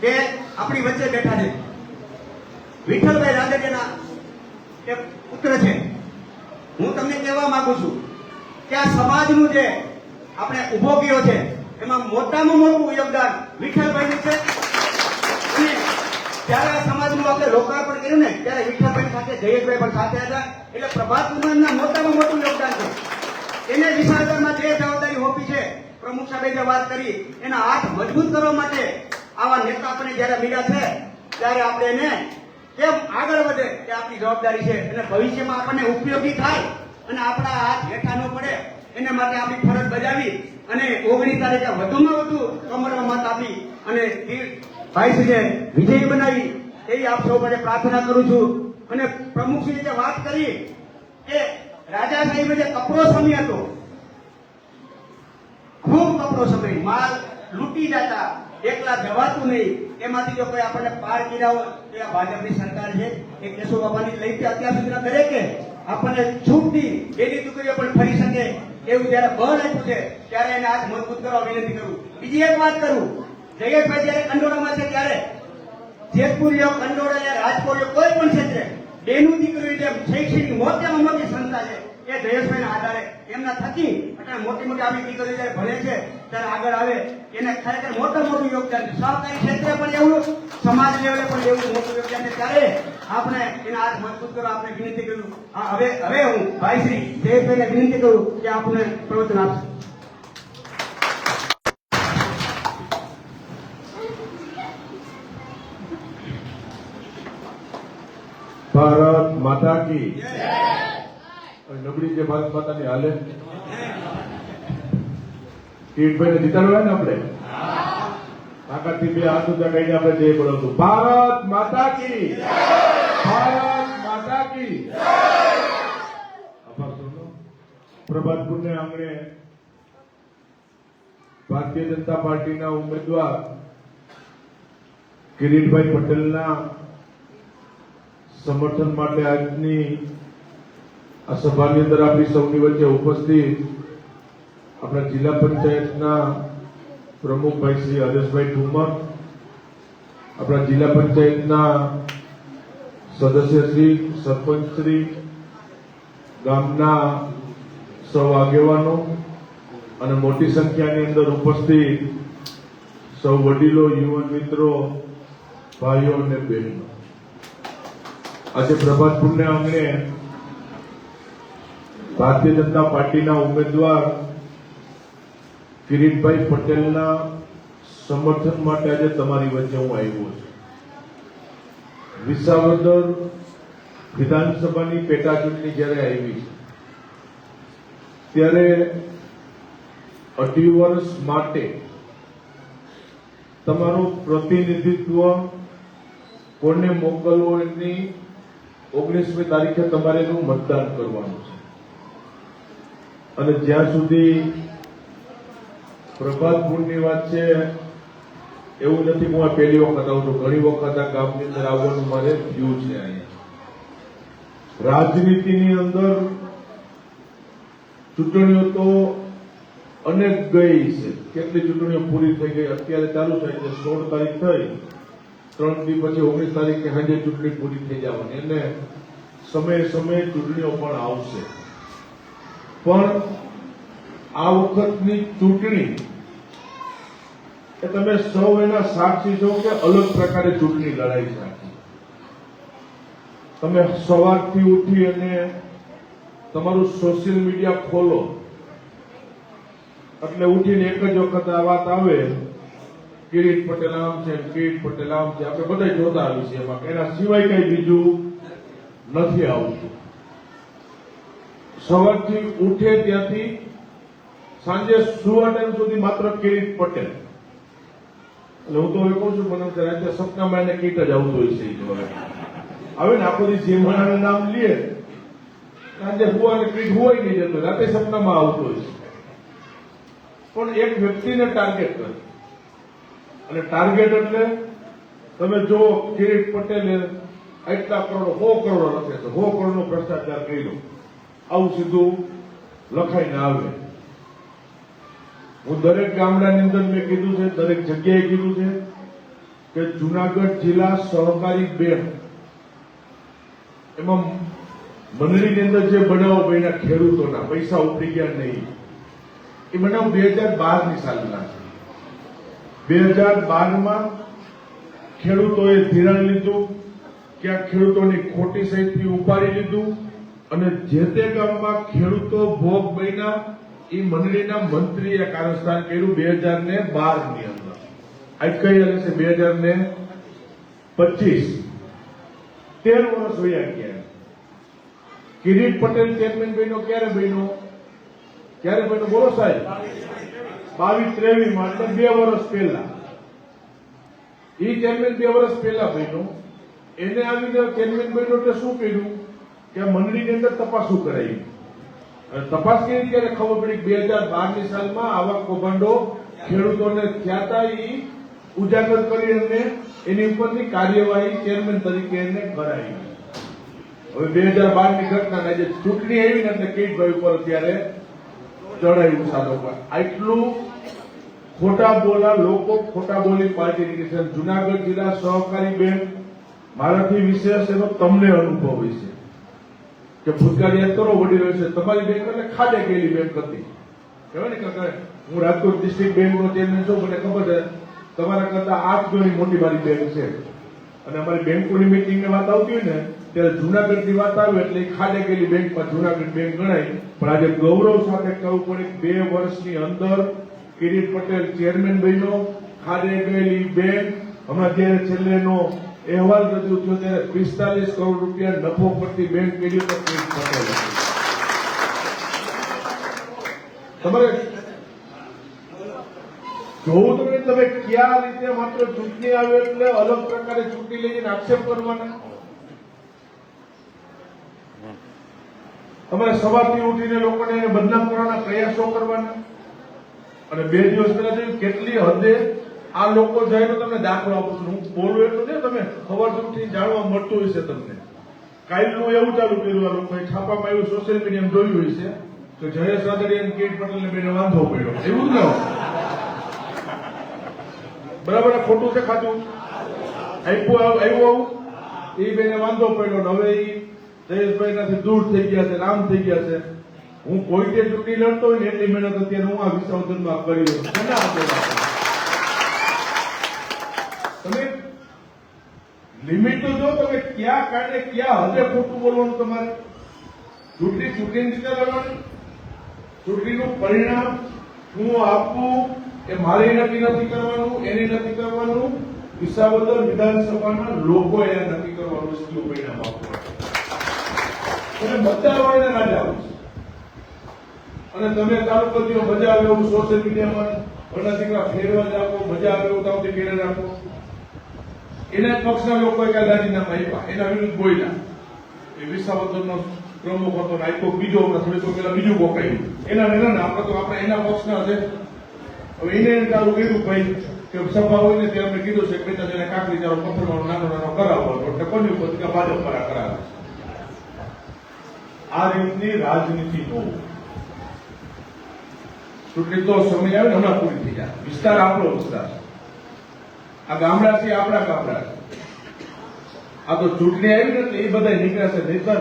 તે આપણી વચ્ચે બેઠા છે. વિઠ્ઠલભાઈ રાદડિયાના એક પુત્ર છે. હું તમને કહેવા માંગુ છું કે આ સમાજનું જે આપણે ઊભો કર્યો છે, એમાં મોટામાં મોટું યોગદાન વિઠ્ઠલભાઈનું છે. અને જ્યારે આ સમાજનું આપણે લોકાર્પણ કર્યું ને, ત્યારે વિઠ્ઠલભાઈ સાથે જયેશભાઈ પણ સાથે હતા. એટલે પ્રભાત કુમારના મોટામાં મોટું યોગદાન છે. એને વિશાળમાં જે જવાબદારી હોપી છે, પ્રમુખ સાહેબે જે વાત કરી, એના હાથ મજબૂત કરવા માટે આવા નેતા આપણે જ્યારે મળ્યા છે, ત્યારે આપણે એને કેમ આગળ વધે એ આપણી જવાબદારી છે? અને ભવિષ્યમાં આપણને ઉપયોગી થાય અને આપણા હાથ હેઠા ન પડે, એને માટે આપણી ફરજ બજાવી અને ઓગણીસ તારીખે વધુમાં વધુ કમરમાં મત આપી અને ભાઈશ્રીને વિજયી બનાવી, એવી આપ સૌ માટે પ્રાર્થના કરું છું. અને પ્રમુખશ્રી જે વાત કરી કે રાજા સાહેબે જે કપરો સમય હતો, ખૂબ કપરો સમય માલ લૂંટી જતા એકલા જવાતું નહીં. એમાંથી જો કોઈ આપણને પાર કર્યા હોય, તો આ ભાજપની સરકાર છે. એ કેશવ બાબાની લઈ કે અત્યાર સુધીના દરેકે આપણને છૂટથી બેની દીકરીઓ પણ ફરી શકે. એવું જયારે બળ આપ્યું છે, ત્યારે એને આજ મજબૂત કરવા વિનંતી કરું. બીજી એક વાત કરું. જયેશભાઈ જયારે કંડોળામાં છે ત્યારે જેતપુરીઓ કંડોળા રાજકોટ કોઈ પણ ક્ષેત્રે બેનું દીકરીઓ જેમ શૈક્ષણિક મોટામાં મોટી સંસ્થા છે, એ જયેશભાઈના આધારે એમના થકી અત્યારે મોટી મોટી આવી દીકરીઓ જ્યારે ભણે છે ત્યારે આગળ આવે. એને ખરેખર મોટું મોટું યોગદાન છે. સહકારી ક્ષેત્રે પણ એવું સમાજ લેવલે પણ એવું મોટું યોગદાન છે. ત્યારે આપણે એના હાથ મજબૂત કરો આપણે વિનંતી કરું. હવે હવે હું ભાઈ શ્રી જયેશભાઈને વિનંતી કરું કે આપણે પ્રવચન આપશે ભારત માતા કી. હવે નબળી જે ભારત માતાની હાલે. કિરીટભાઈને જીતાડવા ને આપણે? તાકાતથી બે હાથ ઊંચા કહીને આપણે જય બોલાવતું ભારત માતા કી. ભારત માતા કી. આભાર સૌનો. પ્રભાતપુરને આંગણે ભારતીય જનતા પાર્ટીના ઉમેદવાર કિરીટભાઈ પટેલના સમર્થન માટે આજની આ સભાની અંદર આપણી સૌની વચ્ચે ઉપસ્થિત આપણા જિલ્લા પંચાયતના પ્રમુખભાઈ શ્રી હરેશભાઈ ઠુમર આપણા જિલ્લા પંચાયતના સદસ્ય શ્રી સરપંચ શ્રી ગામના સૌ આગેવાનો અને મોટી સંખ્યાની અંદર ઉપસ્થિત સૌ વડીલો, યુવાન મિત્રો, ભાઈઓ અને બહેનો. આજે પ્રભાતપુરને આંગણે ભારતીય જનતા પાર્ટીના ઉમેદવાર કિરીટભાઈ પટેલના સમર્થન માટે આજે તમારી વચ્ચે હું આવ્યો છું. વિસાવદર વિધાનસભાની પેટા ચૂંટણી જ્યારે આવી છે, ત્યારે અઢી વર્ષ માટે તમારું પ્રતિનિધિત્વ કોને મોકલવો એની ઓગણીસમી તારીખે તમારે એનું મતદાન કરવાનું છે. અને જ્યાં સુધી પ્રભાતપુરની વાત છે, એવું નથી, હું આ પહેલી વખત આવું છું. ઘણી વખત આ ગામની અંદર આવવાનું મારે થયું છે અહીંયા. રાજનીતિની અંદર ચૂંટણીઓ તો અનેક ગઈ છે. કેટલી ચૂંટણીઓ પૂરી થઈ ગઈ? અત્યારે ચાલુ થાય છે સોળ તારીખ થઈ. ત્રણ દી પછી ઓગણીસ તારીખે સાંજે ચૂંટણી પૂરી થઈ જવાની. અને સમયે સમયે ચૂંટણીઓ પણ આવશે. પણ આ વખતની ચૂંટણી એ તમે સૌ એના સાક્ષી છો કે અલગ પ્રકારે ચૂંટણી લડાઈ છે તમે સવારથી ઉઠી અને તમારું સોશિયલ મીડિયા ખોલો. એટલે ઉઠીને એક જ વખત આ વાત આવે, કિરીટ પટેલ આમ છે, કિરીટ પટેલ આમ છે, આપણે બધા જોતા આવી છે એમાં. એના સિવાય કઈ બીજું નથી આવતું. સવારથી ઉઠે ત્યાંથી સાંજે સુવા ટાઈમ સુધી માત્ર કિરીટ પટેલ. એટલે હું તો હવે કહું છું, મને રાતે સપનામાં એને કીટ જ આવતું હોય છે હવે. ને, આખો દી જે નામ લઈએ સાંજે હુવાને કીટ હોય નહીં જતો રાતે સપનામાં આવતું હોય છે. પણ એક વ્યક્તિને ટાર્ગેટ કરે. અને ટાર્ગેટ એટલે તમે જો કિરીટ પટેલે એટલા કરોડ, સો કરોડ લખે છે, સો કરોડનો ભ્રષ્ટાચાર કર્યો. આવું સીધું લખાઈને આવે. હું દરેક ગામડાની અંદર મેં કીધું છે, દરેક જગ્યાએ કીધું છે કે જુનાગઢ જિલ્લા સહકારી બેંક. એમાં મંડળીની અંદર જે બનાવો ભાઈના ખેડૂતોના, પૈસા ઉપડી ગયા નહીં, એ બનાવ બે હજાર બારની સાલના છે. બે હજાર બારમાં ખેડૂતોએ ધિરાણ લીધું, ક્યાંક ખેડૂતોની ખોટી સહિતથી ઉપાડી લીધું અને જે તે ગામમાં ખેડૂતો ભોગ બન્યા એ મંડળીના મંત્રીએ કાર્યસ્થાન કર્યું બે હજાર ને બારની અંદર. આજ કઈ હાલે છે બે હજાર ને પચીસ? તેર વર્ષ વયા ગયા. કિરીટ પટેલ ચેરમેન બન્યો, ક્યારે બન્યો? ક્યારે બન્યો? બોલો સાહેબ. બાવીસ ત્રેવીસમાં, એટલે બે વર્ષ પહેલા. એ ચેરમેન બે વર્ષ પહેલા બન્યો. એને આવીને ચેરમેન બન્યો એટલે શું કર્યું? કે મંડળીની અંદર તપાસું કરાવી તપાસ કરી? ત્યારે ખબર પડી બે હજાર બારની સાલમાં આવા કૌભાંડો ખેડૂતોને થયા ઈ ઉજાગર કરી અને એની ઉપરની કાર્યવાહી ચેરમેન તરીકે એને કરાવી હવે બે હજાર બારની ઘટના જે ચૂંટણી આવી ને એટલે કિરીટભાઈ ઉપર અત્યારે ચડાયું સાધો આટલું ખોટા બોલા, લોકો ખોટા બોલી પાર્ટી જુનાગઢ જિલ્લા સહકારી બેંક, મારાથી વિશેષ એનો તમને અનુભવ છે. કે ભૂતકાળની કરો રહ્યો છે. તમારી બેંક એટલે ખાડે ગયેલી બેંક હતી કહેવાય ને કે હું રાજકોટ ડિસ્ટ્રિક્ટ બેંકનો ચેરમેન છું, મને ખબર છે, તમારા કરતા આઠ ગણી મોટી મારી બેંક છે. અને અમારી બેંકોની મિટિંગની વાત આવતી હોય ને, ત્યારે જુનાગઢની વાત આવે એટલે ખાડે ગયેલી બેંકમાં જુનાગઢ બેંક ગણાય. પણ આજે ગૌરવ સાથે કહેવું પડે બે વર્ષની અંદર કિરીટ પટેલ ચેરમેન બન્યો. ખાડે ગયેલી બેંક હમણાં જ્યારે છેલ્લેનો અહેવાલ રજૂ થયો ત્યારે પિસ્તાલીસ કરોડ રૂપિયા નફો પડતી બેંક મેળવી તો. તમારે જોવું તમે તમે કયા રીતે માત્ર ચૂંટણી આવે એટલે અલગ પ્રકારે ચૂંટણી લઈને આક્ષેપ કરવાના તમારે સવારથી ઉઠીને લોકોને બદનામ કરવાના પ્રયાસો કરવાના અને બે દિવસ પહેલા કેટલી હદે આ લોકો જાય તો તમને દાખલો આપું છું. હું બોલું એટલું નહીં, તમે ખબર સુધી જાણવા મળતું હશે તમને. કાલનું એવું ચાલુ કર્યું આ લોકોએ. છાપામાં એવું સોશિયલ મીડિયામાં જોયું હશે તો જયેશ રાદડિયા અને કેટ પટેલને બેને વાંધો પડ્યો. એવું જ ન બરાબર ખોટું છે ખાતું? આપ્યું આવું- આવ્યું આવું? એ બેને વાંધો પડ્યો હવે એ જયેશભાઈ નાથી દૂર થઈ ગયા છે, રામ થઈ ગયા છે. હું કોઈ તે ચૂંટણી લડતો હોય ને એટલી મહેનત અત્યારે હું આ વિસર્જનમાં કરી રહ્યો છું કેના આપેલા છે? તમે લિમિટ તો જો તમે ક્યાં કારણે ક્યાં હદે ખોટું બોલવાનું તમારે? ચૂંટણી ચૂંટણી રીતે લડવાની? ચૂંટણીનું પરિણામ હું આપવું એ મારે નક્કી નથી કરવાનું, એને નક્કી કરવાનું. વિસાવદર વિધાનસભાના એને નક્કી કરવાનું કયું પરિણામ આપવું. અને મતદાર વાળાને રાજા અને તમે ચાલુ કરી મજા આવે એવું સોશિયલ મીડિયામાં બધા દીકરા ફેરવા જ આપો મજા આવે એવું તાવથી ફેરવા જ આપો એના પક્ષના લોકોએ કાંઈ રાજીનામા આપ્યા. એના વિરુદ્ધ બોલ્યા. એ વિસાવદરનો પ્રમુખ હતો ને બીજો હમણાં થોડીક વાર પહેલા બીજું બોકાયું. એના ને ના આપણે તો આપણે એના પક્ષના છે. હવે એને ચાલુ કર્યું ભાઈ કે સભા હોય ને ત્યારે અમે કીધું છે કે બેટા જેને કાકડી ચાલો પથ્થરનો નાનો નાનો કરાવો. એટલે કોની ઉપર? કે ભાજપ વાળા કરાવે. આ રીતની રાજનીતિ નો ચૂંટણી તો સમય આવે ને હમણાં પૂરી થઈ જાય. વિસ્તાર આપણો વિસ્તાર આ ગામડા છે, આપણા ગામડા આ તો ચૂંટણી આવી ને એ બધા નીકળ્યા છે. નહીતર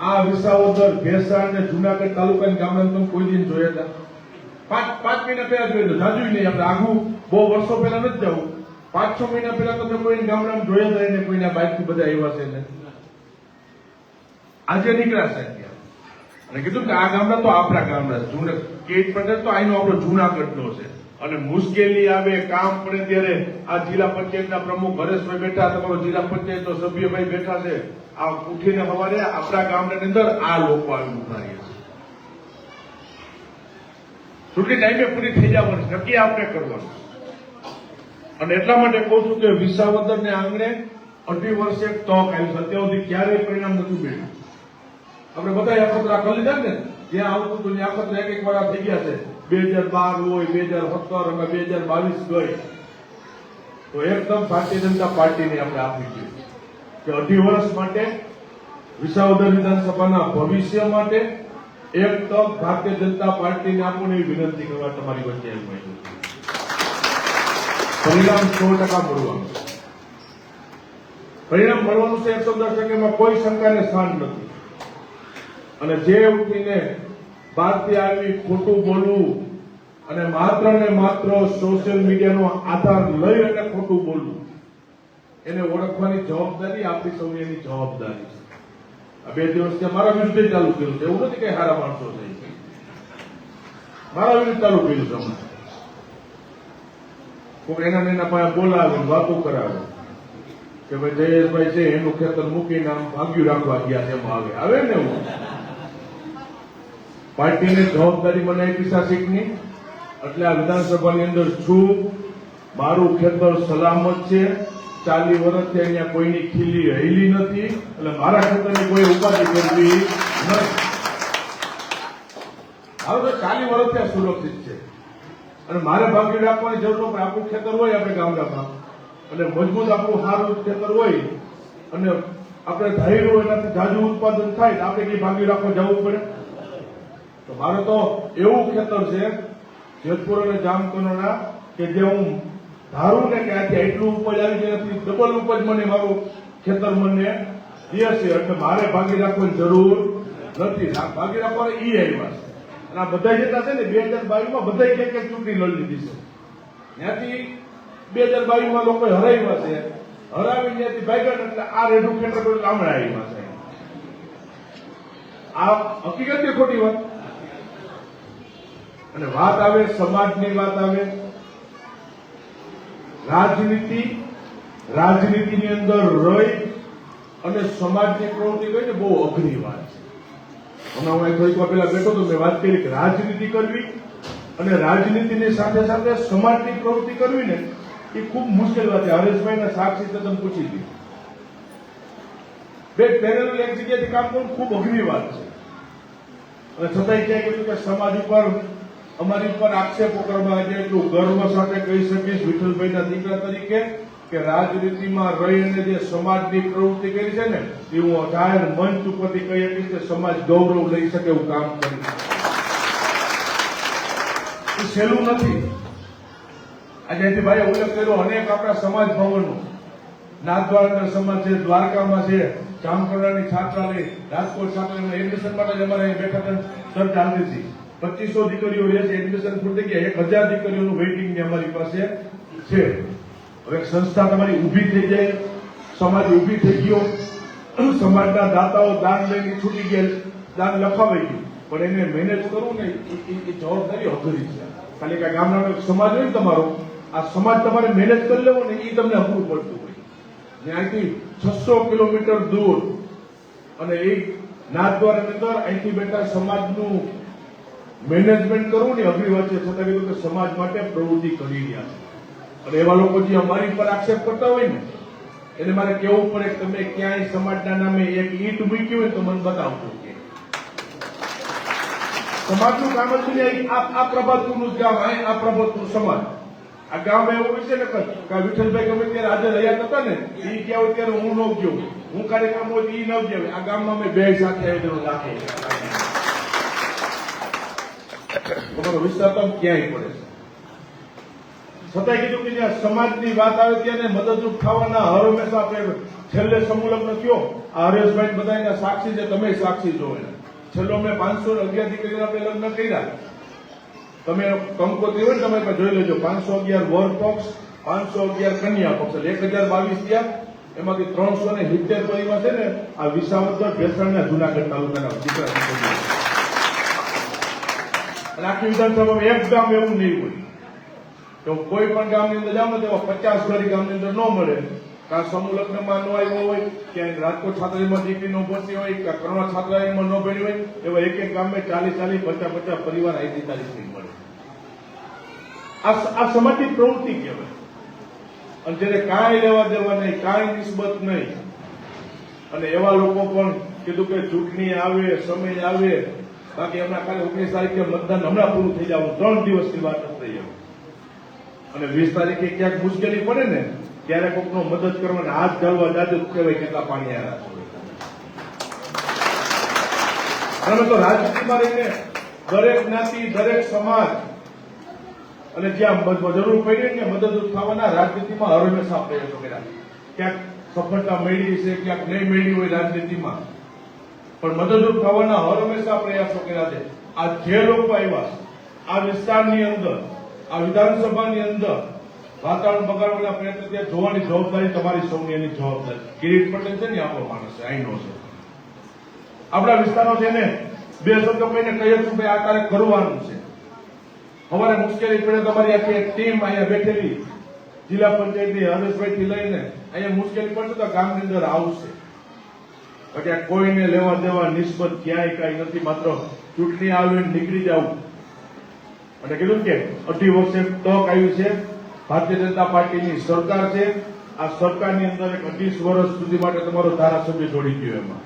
આ વિસાવદર, ભેસાણ ને જુનાગઢ તાલુકાની ગામડા તમે કોઈ દિન જોયા હતા પાંચ પાંચ મહિના પહેલા જોઈ તો જાજુ નહીં. આપણે આગું બહુ વર્ષો પહેલા નથી જવું. પાંચ, છ મહિના પહેલા તમે કોઈ ગામડામાં જોયા હતા કોઈ કોઈના બાઇકથી બધા આવ્યા છે ને. આજે નીકળ્યા છે અને કીધું કે આ ગામડા તો આપણા ગામડા જૂના કેટ પટેલ તો અહીંનો આપણો જુનાગઢ નો છે. અને મુશ્કેલી આવે, કામ પડે ત્યારે આ જિલ્લા પંચાયતના પ્રમુખ હરેશભાઈ બેઠા, તમારો જિલ્લા પંચાયતનો સભ્યભાઈ બેઠા છે. આ ઉઠીને સવારે આપણા ગામની અંદર આ લોકો આવી ઊભા રહ્યા છે. ચૂંટણી ટાઈમે પૂરી થઈ જવાની. નક્કી આપણે કરવાનું. અને એટલા માટે કહું છું કે વિસાવદર ને આંગણે અઢી વર્ષે તક આવ્યું છે. સુધી ક્યારેય પરિણામ નથી મેળવ્યું આપણે બધા અખતરા કરી લીધા ને? જ્યાં આવતું હતું ત્યાં અખતરા એક એક વાર થઈ ગયા છે. બે હજાર બાર હોય બે હજાર સત્તર અમે બે હજાર બાવીસ ગઈ. તો એકદમ ભારતીય જનતા પાર્ટીને આપણે આપી દઈએ કે અઢી વર્ષ માટે વિસાવદર વિધાનસભાના ભવિષ્ય માટે એક તક ભારતીય જનતા પાર્ટીને આપણને એવી વિનંતી કરવા તમારી વચ્ચે એમ કહ્યું પરિણામ સો ટકા મળવાનું પરિણામ મળવાનું છે એકસો દસ ટકા એમાં કોઈ શંકાને સ્થાન નથી. અને જે ઉઠીને બહારથી આર્મી ખોટું બોલવું અને માત્ર ને માત્ર સોશિયલ મીડિયાનો આધાર લઈ અને ખોટું બોલવું, એને ઓળખવાની જવાબદારી આપણી સૌની, એની જવાબદારી છે. આ બે દિવસથી મારા વિરુદ્ધ ચાલુ કર્યું છે. એવું નથી કે હારા માણસો છે. મારા વિરુદ્ધ ચાલુ કર્યું છે હમણાં. કોઈ એના એના પાસે બોલાવે વાતો કરાવે કે ભાઈ જયેશભાઈ છે, એનું ખેતર મૂકીને આમ ભાગ્યું રાખવા ગયા છે, એમાં આવે. આવે ને એવું? પાર્ટીને જવાબદારી મને આપી શાસિકની એટલે આ વિધાનસભાની અંદર છું. મારું ખેતર સલામત છે. ચાલી વર્ષથી અહીંયા કોઈની ખીલી રહેલી નથી. એટલે મારા ખેતરની કોઈ ઉપાધિ કરવી નથી. હવે તો ચાલી વર્ષથી આ સુરક્ષિત છે. અને મારે ભાગી રાખવાની જરૂર પણ આપણું ખેતર હોય આપણે ગામડામાં. અને મજબૂત આપણું સારું ખેતર હોય. અને આપણે ધાર્યું એનાથી જાજુ ઉત્પાદન થાય આપણે કઈ ભાગી રાખવા જવું પડે? તો મારે તો એવું ખેતર છે, જેતપુર અને જામકંડોના, કે જે હું ધારું ને કે આથી એટલું ઉપજ આવી જાય નથી ડબલ ઉપજ મને મારું ખેતર મને દે છે. એટલે મારે ભાગી રાખવાની જરૂર નથી. ભાગી રાખવાના ઈ આવ્યા છે. અને આ બધા જેટલા છે ને, બે હજાર બાવીસમાં બધા એક ચૂંટણી લડી લીધી છે. ત્યાંથી બે હજાર બાવીસમાં લોકો હરાવ્યા છે. હરાવી ત્યાંથી ભાગ્યા એટલે આ રેડું ખેતર ગામડા આવ્યા છે. આ હકીકત ખોટી વાત. અને વાત આવે, સમાજની વાત આવે, રાજનીતિ, રાજનીતિની અંદર રહી અને સમાજની પ્રવૃત્તિ કરીને બહુ અઘરી વાત છે. હમણાં હું થોડીક વાર પહેલા બેઠો તો મેં વાત કરી કે રાજનીતિ કરવી અને રાજનીતિની સાથે સાથે સમાજની પ્રવૃત્તિ કરવી ને એ ખૂબ મુશ્કેલ વાત છે. હરેશભાઈના સાક્ષી તદ્દન પૂછી દીધી બે પેનલ એક જગ્યાએથી કામ કરવું ખૂબ અઘરી વાત છે. અને છતાંય ક્યાંક કહ્યું કે સમાજ ઉપર અમારી ઉપર આક્ષેપો કરવા આજે એટલું ગર્વ સાથે કહી શકીશ વિઠ્ઠલભાઈના દીકરા તરીકે કે રાજનીતિમાં રહીને જે સમાજની પ્રવૃત્તિ કરી છે ને, એ હું જાહેર મંચ ઉપરથી કહી શકીશ કે સમાજ ગૌરવ લઈ શકે એવું કામ કર્યું એ સહેલું નથી. આજે ભાઈ ઉલ્લેખ કર્યો, અનેક આપણા સમાજ ભવનનો નાથદ્વારા સમાજ છે, દ્વારકામાં છે જામકંડોળાની છાત્રાલય, રાજકોટ છાત્રાલયમાં એડમિશન માટે જ અમારે બેઠક સર જાણતી હતી પચીસો દીકરીઓ રહે છે એડમિશન પૂરી થઈ ગયા એક હજાર દીકરીઓનું વેઇટિંગ અમારી પાસે છે. હવે સંસ્થા તમારી ઊભી થઈ જાય, સમાજ ઊભી થઈ ગયો, સમાજના દાતાઓ દાન લઈને છૂટી ગયા, દાન લખાવાઈ ગયું. પણ એને મેનેજ કરવું ને એ- જવાબદારી અઘરી છે. ખાલી કાંઈ ગામડાનો સમાજ હોય તમારો, આ સમાજ તમારે મેનેજ કરી લેવો ને એ તમને અઘરું પડતું હોય. ને અહીંથી છસો કિલોમીટર દૂર અને એ નાથદ્વારાની અંદર અહીંથી બેઠા સમાજનું મેનેજમેન્ટ કરવું ને વાત છે છતાં કીધું કે સમાજ માટે પ્રવૃત્તિ કરી રહ્યા છે. અને એવા લોકો જે અમારી પર આક્ષેપ કરતા હોય ને, એને મારે કેવું પડે તમે ક્યાંય સમાજના નામે એક ઈટ મૂકી હોય તો મને બતાવજો સમાજનું કામ જ નહીં આ પ્રભાતપુરનું ગામ, આ આ પ્રભાતપુર સમાજ. આ ગામ એવું છે ને વિઠ્ઠલભાઈ ગમે ત્યારે આજે રહ્યા હતા ને એ ગયા હોય ત્યારે હું ન ગયો. હું કાર્યક્રમ હોય એ ન ગયો આ ગામમાં અમે બે સાથે આવીને રાખે. તમારો વિસ્તાર પણ ક્યાંય પડે છે? છતાં કીધું કે જ્યાં સમાજની વાત આવે ત્યારે મદદરૂપ થવાના હર હંમેશા આપણે છેલ્લે સમૂલગ્ન થયો. આ હરેશભાઈ બધાના સાક્ષી છે તમે સાક્ષી જો છેલ્લો મેં પાંચસો અગિયાર દીકરીના આપણે લગ્ન કર્યા. તમે કંકોત્રી હોય તમે જોઈ લેજો, પાંચસો અગિયાર વર પક્ષ, પાંચસો અગિયાર કન્યા પક્ષ. એટલે એક હજાર બાવીસ થયા. એમાંથી ત્રણસો ને સિત્તેર પરિવાર છે ને આ વિસાવદર ભેસાણના જુનાગઢ તાલુકાના દીકરા. અને આખી વિધાનસભામાં એક ગામ એવું નહીં હોય. તો કોઈ પણ ગામની અંદર જાઓ ને તો પચાસ ઘરી ગામની અંદર ન મળે. કાં સમૂહ લગ્નમાં ન આવ્યો હોય, ક્યાંય રાજકોટ છાત્રાલયમાં દીકરી ન ભરતી હોય કે કરુણા છાત્રાલયમાં ન ભરી હોય, એવા એક એક ગામે ચાલીસ ચાલીસ, પચાસ પચાસ પરિવાર આઈતી ચાલીસ નહીં મળે. આ સમાજની પ્રવૃત્તિ કહેવાય. અને જેને કાંઈ લેવા દેવા નહીં, કાંઈ નિસ્બત નહીં, અને એવા લોકો પણ કીધું કે ચૂંટણી આવે, સમય આવે બાકી હમણાં કાલે ઓગણીસ તારીખે મતદાન હમણાં પૂરું થઈ જવાનું ત્રણ દિવસની વાત થઈ એમ. અને વીસ તારીખે ક્યાંક મુશ્કેલી પડે ને, ત્યારે કોકનો મદદ કરવા હાથ ઢળવા જાતે કહેવાય કેટલા પાણી આવ્યા છે. તો રાજનીતિમાં રહીને દરેક જ્ઞાતિ, દરેક સમાજ અને જ્યાં જરૂર પડી ને મદદરૂપ થવાના રાજનીતિમાં હંમેશા પ્રયત્નો કર્યા. ક્યાંક સફળતા મેળવી છે, ક્યાંક નહીં મેળવી હોય રાજનીતિમાં. પણ મદદરૂપ થવાના હર હંમેશા પ્રયાસો કર્યા છે. આ જે લોકો આવ્યા આ વિસ્તારની અંદર, આ વિધાનસભાની અંદર, વાતાવરણ બગાડવાના પ્રયત્ન ત્યાં જોવાની જવાબદારી તમારી સૌની, એની જવાબદારી. કિરીટ પટેલ છે ને આપણો માણસ છે આઈનો છે. આપણા વિસ્તારનો છે ને બે શબ્દો કહીને કહીએ છું, ભાઈ, આ તારે કરવાનું છે. અમારે મુશ્કેલી પડે, તમારી આખી એક ટીમ અહીંયા બેઠેલી, જિલ્લા પંચાયતની હરેશભાઈ થી લઈને અહીંયા મુશ્કેલી પડશે તો ગામની અંદર આવશે. બાકી કોઈને લેવા દેવા નિસ્બત ક્યાંય કાંઈ નથી. માત્ર ચૂંટણી આવે નીકળી જવું અને કીધું કે અઢી વર્ષે તક આવ્યું છે. ભારતીય જનતા પાર્ટીની સરકાર છે. આ સરકારની અંદર એક અઢીસ વર્ષ સુધી માટે તમારો ધારાસભ્ય જોડી ગયો એમાં.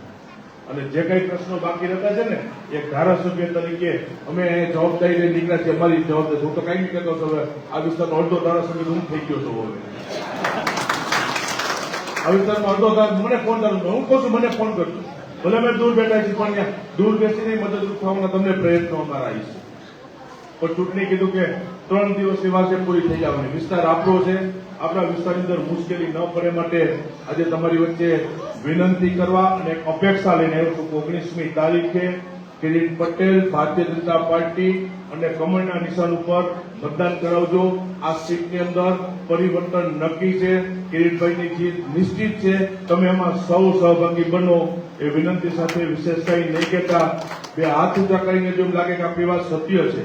અને જે કઈ પ્રશ્નો બાકી રહેતા છે ને, એ ધારાસભ્ય તરીકે અમે જવાબદારી લઈને નીકળ્યા છે અમારી જવાબદારી હું તો કઈ નહીં કહેતો હવે આ વિસ્તારનો અડધો ધારાસભ્ય હું થઈ ગયો છું હવે. આ વિસ્તારમાં અડધો ધારા મને ફોન કરું હું કહું છું, મને ફોન કરજો. ભલે મેં દૂર બેઠા છીએ, પણ દૂર બેસીને મદદરૂપ થવાના તમને પ્રયત્નો અમારા છે. પણ ચૂંટણી કીધું કે ત્રણ દિવસ દિવસની છે, પૂરી થઈ જવાની. વિસ્તાર આપણો છે. આપણા વિસ્તારની અંદર મુશ્કેલી ન પડે માટે આજે તમારી વચ્ચે વિનંતી કરવા અને અપેક્ષા લઈને ઓગણીસમી તારીખે કિરીટ પટેલ, ભારતીય જનતા પાર્ટી અને કમળના નિશાન ઉપર મતદાન કરાવજો. આ સીટની અંદર પરિવર્તન નક્કી છે. કિરીટભાઈની જીત નિશ્ચિત છે. તમે એમાં સૌ સહભાગી બનો એ વિનંતી સાથે વિશેષ કંઈ નહીં કહેતા. બે હાથ ઊંચા કરીને જેમ લાગે કે આપણી વાત સત્ય છે.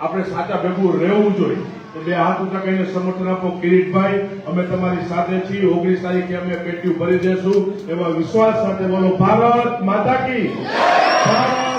આપણે સાચા ભેગું રહેવું જોઈએ. તો બે હાથ ઊંચા કરીને સમર્થન આપો કિરીટભાઈ. અમે તમારી સાથે છીએ. ઓગણીસ તારીખે અમે પેટ્યુ ભરી દેશું. એમાં વિશ્વાસ સાથે બોલો, ભારત માતા કી. ભારત